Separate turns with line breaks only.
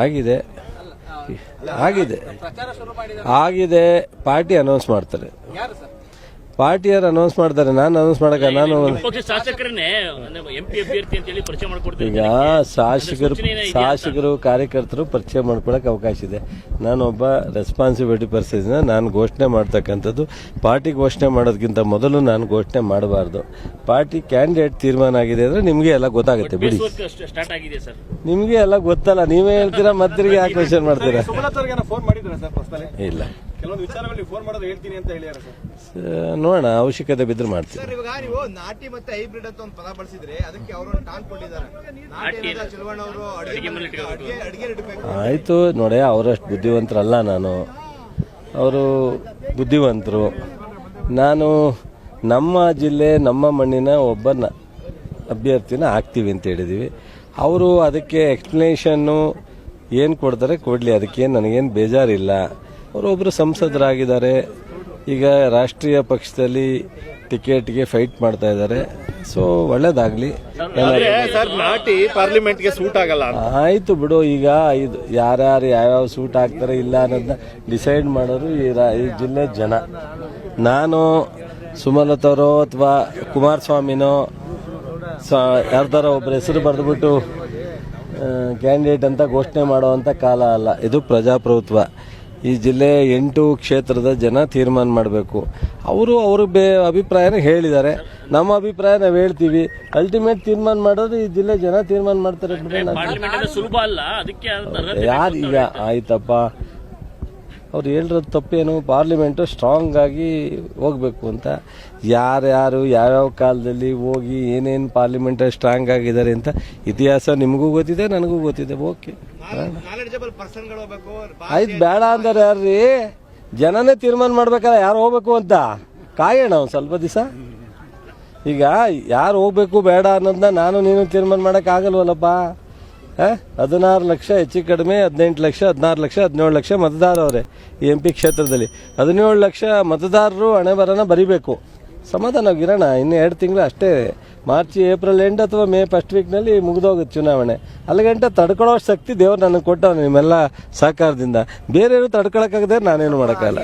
ಆಗಿದೆ
ಆಗಿದೆ ಆಗಿದೆ. ಪಾರ್ಟಿ ಅನೌನ್ಸ್ ಮಾಡ್ತಾರೆ.
ಯಾರು
ಅನೌನ್ಸ್ ಮಾಡ್ತಾರೆ ನಾನು ಅನೌನ್ಸ್ ಮಾಡಕ ನಾನು
ಪಕ್ಷ ಶಾಸಕರನ್ನೇ ಎಂಪಿ ಅಭ್ಯರ್ಥಿ ಅಂತ ಹೇಳಿ ಪರಿಚಯ ಮಾಡ್ಕೊಡ್ತಾರೆ
ಈಗ ಶಾಸಕರು ಶಾಸಕರು ಕಾರ್ಯಕರ್ತರು ಪರಿಚಯ ಮಾಡ್ಕೊಳಕ್ ಅವಕಾಶ ಇದೆ. ನಾನೊಬ್ಬ ರೆಸ್ಪಾನ್ಸಿಬಿಲಿಟಿ ಪರ್ಸನ್ ನಾನು ಘೋಷಣೆ ಮಾಡ್ತಕ್ಕಂಥದ್ದು. ಪಾರ್ಟಿ ಘೋಷಣೆ ಮಾಡೋದಕ್ಕಿಂತ ಮೊದಲು ನಾನು ಘೋಷಣೆ ಮಾಡಬಾರ್ದು. ಪಾರ್ಟಿ ಕ್ಯಾಂಡಿಡೇಟ್ ತೀರ್ಮಾನ ಆಗಿದೆ ಅಂದ್ರೆ ನಿಮಗೆ ಎಲ್ಲ ಗೊತ್ತಾಗುತ್ತೆ ಬಿಡಿ.
ಸ್ಟಾರ್ಟ್ ಆಗಿದೆ ಸರ್.
ನಿಮಗೆ ಎಲ್ಲ ಗೊತ್ತಲ್ಲ ನೀವೇ ಹೇಳ್ತೀರಾ ಮತ್ತಿರಿಗೆ ಯಾಕೆ ಕ್ವಶನ್ ಮಾಡ್ತೀರಾ?
ಸುಮಲತಾ ಫೋನ್ ಮಾಡಿದ್ರ ಸರ್ ಪರ್ಸನಲಿ
ಇಲ್ಲ.
ಕೆಲವೊಂದು ವಿಚಾರಗಳಲ್ಲಿ ಫೋನ್ ಮಾಡೋದು ಹೇಳ್ತೀನಿ ಅಂತ ಹೇಳಿದಾರೆ ಸರ್.
ಸ- ನೋಡೋಣ ಅವಶ್ಯಕತೆ ಬಿದ್ರೆ ಮಾಡ್ತೀನಿ
ಸರ್ ಇವಾಗ ನೀವು ನಾಟಿ ಮತ್ತೆ ಹೈಬ್ರಿಡ್ ಅಂತ ಒಂದು ಪದ ಬಳಸಿದ್ರೆ ಅದಕ್ಕೆ ಅವರು ಟಾನ್ ಕೊಟ್ಟಿದ್ದಾರೆ ನಾಟಿ ಅನ್ನೋದು ಚಲುವಣ್ಣ ಅವರು ಅಡಿಗೆ ಅಡಿಗೆ ಅಡಿಗೆ ಇಡಬೇಕು.
ಆಯಿತು ನೋಡಿ ಅವರಷ್ಟು ಬುದ್ಧಿವಂತರಲ್ಲ ನಾನು. ಅವರು ಬುದ್ಧಿವಂತರು. ನಾನು ನಮ್ಮ ಜಿಲ್ಲೆ ನಮ್ಮ ಮಣ್ಣಿನ ಒಬ್ಬ ನ- ಅಭ್ಯರ್ಥಿನ ಹಾಕ್ತೀವಿ ಅಂತ ಹೇಳಿದೀವಿ. ಅವರು ಅದಕ್ಕೆ ಎಕ್ಸ್ಪ್ಲನೇಷನ್ನು ಏನು ಕೊಡ್ತಾರೆ ಕೊಡಲಿ ಅದಕ್ಕೇನು ನನಗೇನು ಬೇಜಾರಿಲ್ಲ. ಅವರೊಬ್ಬರು ಸಂಸದರಾಗಿದ್ದಾರೆ. ಈಗ ರಾಷ್ಟ್ರೀಯ ಪಕ್ಷದಲ್ಲಿ ಟಿಕೆಟ್ಗೆ ಫೈಟ್ ಮಾಡ್ತಾ ಇದ್ದಾರೆ. ಸೊ ಒಳ್ಳೇದಾಗಲಿ.
ನಾಟಿ ಪಾರ್ಲಿಮೆಂಟ್ಗೆ ಸೂಟ್ ಆಗಲ್ಲ
ಆಯ್ತು ಬಿಡು ಈಗ ಇದು ಯಾರ್ಯಾರು ಯಾವ್ಯಾವ ಸೂಟ್ ಆಗ್ತಾರೆ ಇಲ್ಲ ಅನ್ನೋದನ್ನ ಡಿಸೈಡ್ ಮಾಡೋರು ಈ ರಾ- ಈ ಜಿಲ್ಲೆ ಜನ. ನಾನು ಸುಮಲತಾರೋ ಅಥವಾ ಕುಮಾರಸ್ವಾಮಿನೋ ಯಾರ್ದಾರ ಒಬ್ಬರ ಹೆಸರು ಬರೆದ್ಬಿಟ್ಟು ಕ್ಯಾಂಡಿಡೇಟ್ ಅಂತ ಘೋಷಣೆ ಮಾಡುವಂಥ ಕಾಲ ಅಲ್ಲ. ಇದು ಪ್ರಜಾಪ್ರಭುತ್ವ. ಈ ಜಿಲ್ಲೆ ಎಂಟು ಕ್ಷೇತ್ರದ ಜನ ತೀರ್ಮಾನ ಮಾಡಬೇಕು. ಅವರು ಅವ್ರ ಬೇ ಅಭಿಪ್ರಾಯನ ಹೇಳಿದ್ದಾರೆ. ನಮ್ಮ ಅಭಿಪ್ರಾಯ ನಾವು ಹೇಳ್ತೀವಿ. ಅಲ್ಟಿಮೇಟ್ ತೀರ್ಮಾನ ಮಾಡೋದು ಈ ಜಿಲ್ಲೆ ಜನ ತೀರ್ಮಾನ ಮಾಡ್ತಾರೆ
ಸುಲಭ ಅಲ್ಲ. ಅದಕ್ಕೆ
ಯಾರು ಈಗ ಆಯ್ತಪ್ಪ. ಅವ್ರು ಹೇಳಿರೋದು ತಪ್ಪೇನು? ಪಾರ್ಲಿಮೆಂಟು ಸ್ಟ್ರಾಂಗ್ ಆಗಿ ಹೋಗ್ಬೇಕು ಅಂತ. ಯಾರ್ಯಾರು ಯಾವ್ಯಾವ ಕಾಲದಲ್ಲಿ ಹೋಗಿ ಏನೇನು ಪಾರ್ಲಿಮೆಂಟ್ ಸ್ಟ್ರಾಂಗ್ ಆಗಿದ್ದಾರೆ ಅಂತ ಇತಿಹಾಸ ನಿಮಗೂ ಗೊತ್ತಿದೆ ನನಗೂ ಗೊತ್ತಿದೆ. ಓಕೆ ಆಯ್ತು ಬೇಡ ಅಂದ್ರೆ ಯಾರ್ರಿ? ಜನನೇ ತೀರ್ಮಾನ ಮಾಡ್ಬೇಕಲ್ಲ ಯಾರು ಹೋಗ್ಬೇಕು ಅಂತ? ಕಾಯೋಣ ಒಂದು ಸ್ವಲ್ಪ ದಿವಸ. ಈಗ ಯಾರು ಹೋಗ್ಬೇಕು ಬೇಡ ಅನ್ನೋದನ್ನ ನಾನು ನೀನು ತೀರ್ಮಾನ ಮಾಡಕ್ ಆಗಲ್ವಲ್ಲಪ್ಪ? ಹದಿನಾರು ಲಕ್ಷ, ಹೆಚ್ಚು ಕಡಿಮೆ ಹದಿನೆಂಟು ಲಕ್ಷ, ಹದಿನಾರು ಲಕ್ಷ, ಹದಿನೇಳು ಲಕ್ಷ ಮತದಾರವ್ರೆ ಈ ಎಂ ಪಿ ಕ್ಷೇತ್ರದಲ್ಲಿ. ಹದಿನೇಳು ಲಕ್ಷ ಮತದಾರರು ಹಣೆ ಬರನ ಬರಿಬೇಕು ಸಮಾಧಾನವಾಗಿರೋಣ ಇನ್ನು ಎರಡು ತಿಂಗಳು ಅಷ್ಟೇ. ಮಾರ್ಚ್, ಏಪ್ರಿಲ್ ಎಂಡ್ ಅಥವಾ ಮೇ ಫಸ್ಟ್ ವೀಕ್ನಲ್ಲಿ ಮುಗಿದೋಗುತ್ತೆ ಚುನಾವಣೆ. ಅಲ್ಲಿಗಂಟ ತಡ್ಕೊಳ್ಳೋ ಶಕ್ತಿ ದೇವರು ನನಗೆ ಕೊಟ್ಟವನು ನಿಮ್ಮೆಲ್ಲ ಸಹಕಾರದಿಂದ. ಬೇರೆಯವರು ತಡ್ಕೊಳಕ್ಕಾಗದೆ ನಾನೇನು ಮಾಡೋಕ್ಕಾಗಲ್ಲ.